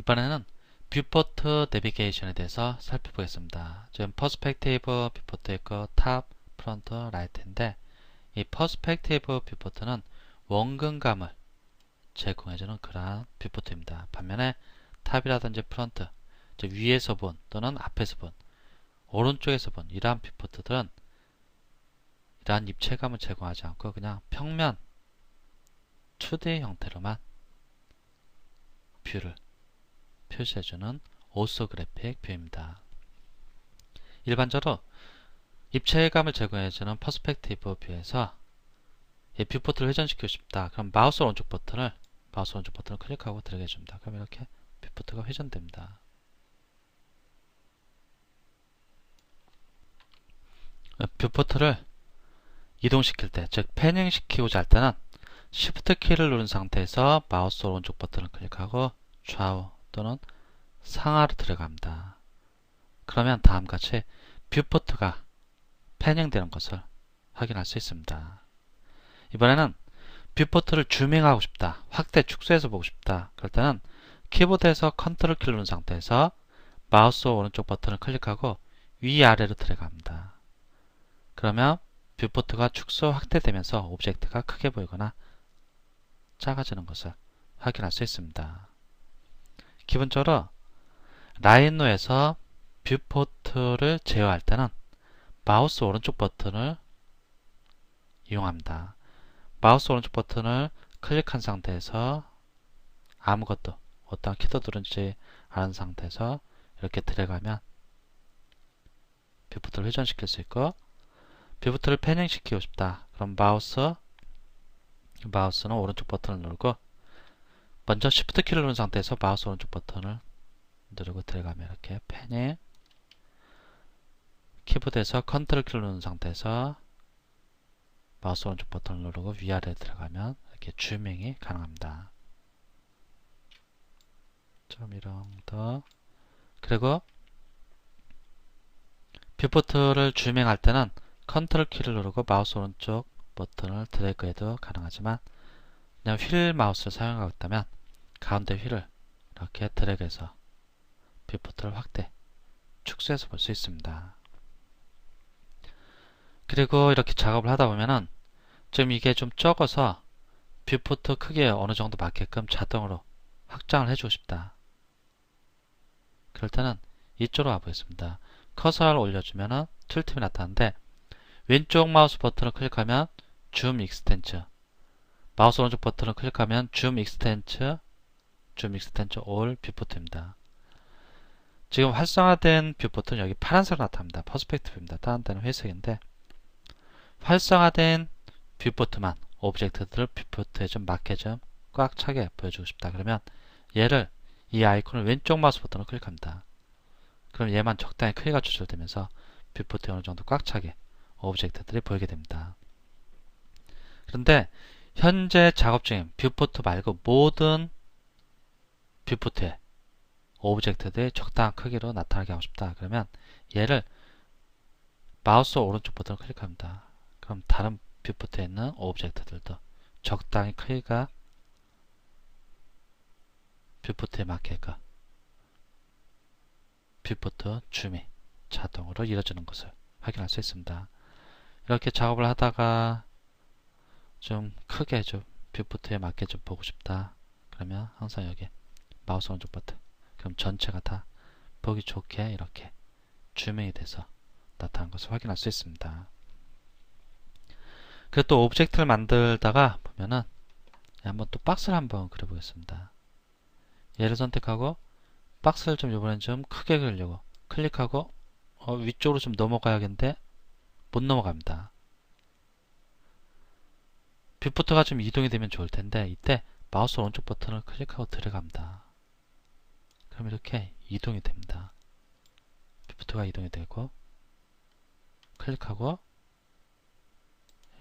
이번에는 뷰포트 내비게이션에 대해서 살펴보겠습니다. 지금 퍼스펙티브 뷰포트 있고 탑, 프론트, 라이트인데 이 퍼스펙티브 뷰포트는 원근감을 제공해주는 그러한 뷰포트입니다. 반면에 탑이라든지 프론트, 위에서 본 또는 앞에서 본, 오른쪽에서 본 이러한 뷰포트들은 이러한 입체감을 제공하지 않고 그냥 평면 2D 형태로만 뷰를 표시해주는 오소그래픽 뷰입니다. 일반적으로 입체감을 제공해주는 퍼스펙티브 뷰에서 이 뷰포트를 회전시키고 싶다. 그럼 마우스 오른쪽 버튼을 마우스 오른쪽 버튼을 클릭하고 들어게 해줍니다. 그럼 이렇게 뷰 포트가 회전됩니다. 뷰 포트를 이동시킬 때, 즉 패닝 시키고자 할 때는 Shift 키를 누른 상태에서 마우스 오른쪽 버튼을 클릭하고 좌우 또는 상하로 들어갑니다. 그러면 다음같이 뷰포트가 패닝되는 것을 확인할 수 있습니다. 이번에는 뷰포트를 줌밍하고 싶다, 확대 축소해서 보고 싶다. 그럴 때는 키보드에서 컨트롤 키를 누른 상태에서 마우스 오른쪽 버튼을 클릭하고 위아래로 들어갑니다. 그러면 뷰포트가 축소 확대되면서 오브젝트가 크게 보이거나 작아지는 것을 확인할 수 있습니다. 기본적으로 라인노에서 뷰포트를 제어할 때는 마우스 오른쪽 버튼을 이용합니다. 마우스 오른쪽 버튼을 클릭한 상태에서 아무것도 어떤 키도 누른지 않은 상태에서 이렇게 들어가면 뷰포트를 회전시킬 수 있고 뷰포트를 패닝 시키고 싶다. 그럼 마우스 마우스는 오른쪽 버튼을 누르고 먼저 Shift 키를 누른 상태에서 마우스 오른쪽 버튼을 누르고 들어가면 이렇게 패닝 키보드에서 컨트롤 키를 누른 상태에서 마우스 오른쪽 버튼을 누르고 위아래 들어가면 이렇게 줌밍이 가능합니다. 좀 이런 더 그리고 뷰포트를 줌밍할 때는 컨트롤 키를 누르고 마우스 오른쪽 버튼을 드래그해도 가능하지만 그냥 휠 마우스를 사용하고 있다면 가운데 휠을 이렇게 드래그해서 뷰포트를 확대, 축소해서 볼 수 있습니다. 그리고 이렇게 작업을 하다 보면은 좀 이게 좀 적어서 뷰포트 크기에 어느 정도 맞게끔 자동으로 확장을 해주고 싶다. 그럴 때는 이쪽으로 와보겠습니다. 커서를 올려주면은 툴팁이 나타나는데 왼쪽 마우스 버튼을 클릭하면 줌 익스텐츠 마우스 오른쪽 버튼을 클릭하면 줌 익스텐츠 줌 익스텐츠 올 뷰포트입니다. 지금 활성화된 뷰포트는 여기 파란색으로 나타납니다. 퍼스펙티브입니다. 다른 데는 회색인데 활성화된 뷰포트만 오브젝트들을 뷰포트에 좀 맞게 좀 꽉 차게 보여주고 싶다. 그러면 얘를 이 아이콘을 왼쪽 마우스 버튼을 클릭합니다. 그럼 얘만 적당히 크기가 조절되면서 뷰포트에 어느 정도 꽉 차게 오브젝트들이 보이게 됩니다. 그런데 현재 작업 중인 뷰포트 말고 모든 뷰포트에 오브젝트들이 적당한 크기로 나타나게 하고 싶다. 그러면 얘를 마우스 오른쪽 버튼을 클릭합니다. 그럼 다른 뷰포트에 있는 오브젝트들도 적당히 크기가 뷰포트에 맞게끔 뷰포트 줌이 자동으로 이루어지는 것을 확인할 수 있습니다. 이렇게 작업을 하다가 좀 크게 좀 뷰포트에 맞게 좀 보고 싶다. 그러면 항상 여기 마우스 오른쪽 버튼 그럼 전체가 다 보기 좋게 이렇게 줌이 돼서 나타난 것을 확인할 수 있습니다. 그리고 또 오브젝트를 만들다가 보면은 한번 또 박스를 한번 그려보겠습니다. 얘를 선택하고 박스를 좀 이번엔 좀 크게 그리려고 클릭하고 어, 위쪽으로 좀 넘어가야겠는데 못 넘어갑니다. 뷰포트가 좀 이동이 되면 좋을 텐데 이때 마우스 오른쪽 버튼을 클릭하고 들어갑니다. 그럼 이렇게 이동이 됩니다. 뷰포트가 이동이 되고 클릭하고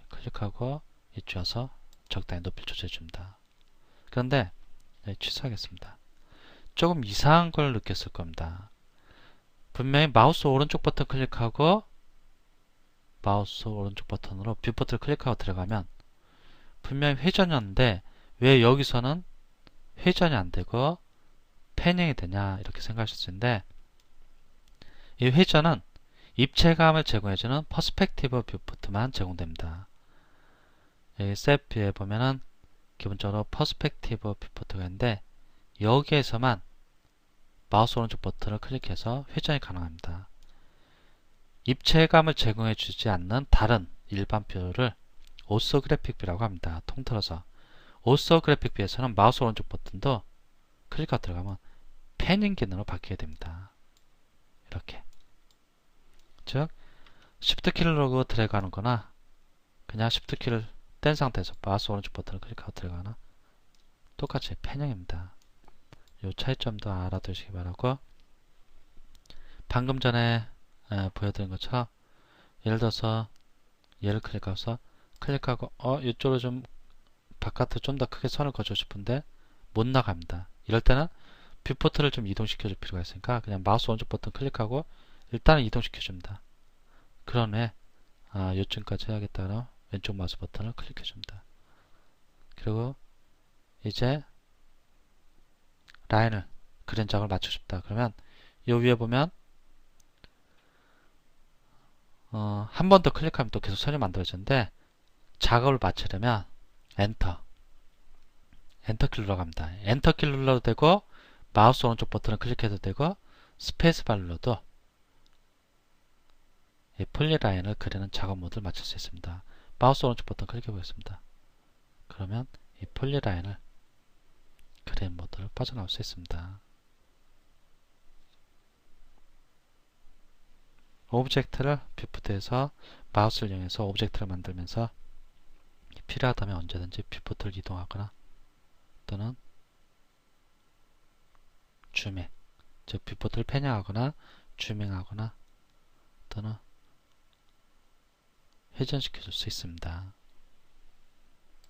클릭하고 이쪽 와서 적당히 높이를 조절해 줍니다. 그런데 네, 취소하겠습니다. 조금 이상한 걸 느꼈을 겁니다. 분명히 마우스 오른쪽 버튼 클릭하고 마우스 오른쪽 버튼으로 뷰 버튼을 클릭하고 들어가면 분명히 회전이었는데 왜 여기서는 회전이 안 되고 패닝이 되냐 이렇게 생각하실 수 있는데 이 회전은 입체감을 제공해주는 퍼스펙티브 뷰포트만 제공됩니다. 여기 셋 뷰에 보면은 기본적으로 퍼스펙티브 뷰포트가 있는데 여기에서만 마우스 오른쪽 버튼을 클릭해서 회전이 가능합니다. 입체감을 제공해 주지 않는 다른 일반 뷰를 오소그래픽 뷰라고 합니다. 통틀어서 오소그래픽 뷰에서는 마우스 오른쪽 버튼도 클릭하고 들어가면 기능으로 바뀌게 됩니다. 이렇게 즉 Shift 키를 누르고 드래그 하는 거나 그냥 Shift 키를 뗀 상태에서 마우스 오른쪽 버튼을 클릭하고 들어가나 똑같이 패닝입니다. 이 차이점도 알아두시기 바라고 방금 전에 에, 보여드린 것처럼 예를 들어서 얘를 클릭해서 클릭하고 어 이쪽으로 좀 바깥으로 좀 더 크게 선을 그어주고 싶은데 못 나갑니다. 이럴 때는 뷰포트를 좀 이동시켜 줄 필요가 있으니까 그냥 마우스 오른쪽 버튼 클릭하고 일단은 이동시켜 줍니다. 그런 후에 아, 요쯤까지 해야겠다는 왼쪽 마우스 버튼을 클릭해 줍니다. 그리고 이제 라인을 작업을 맞추고 싶다. 그러면 이 위에 보면 어, 한 번 더 클릭하면 또 계속 선이 만들어지는데 작업을 마치려면 엔터 엔터 키를 눌러갑니다. 엔터 키를 눌러도 되고 마우스 오른쪽 버튼을 클릭해도 되고 스페이스바 눌러도 이 폴리라인을 그리는 작업 모드를 맞출 수 있습니다. 마우스 오른쪽 버튼 클릭해 보겠습니다. 그러면 이 폴리라인을 그린 모드를 빠져나올 수 있습니다. 오브젝트를 뷰포트에서 마우스를 이용해서 오브젝트를 만들면서 필요하다면 언제든지 뷰포트를 이동하거나 또는 줌밍, 즉 뷰포트를 패닝하거나 줌밍하거나 또는 회전시켜 줄 수 있습니다.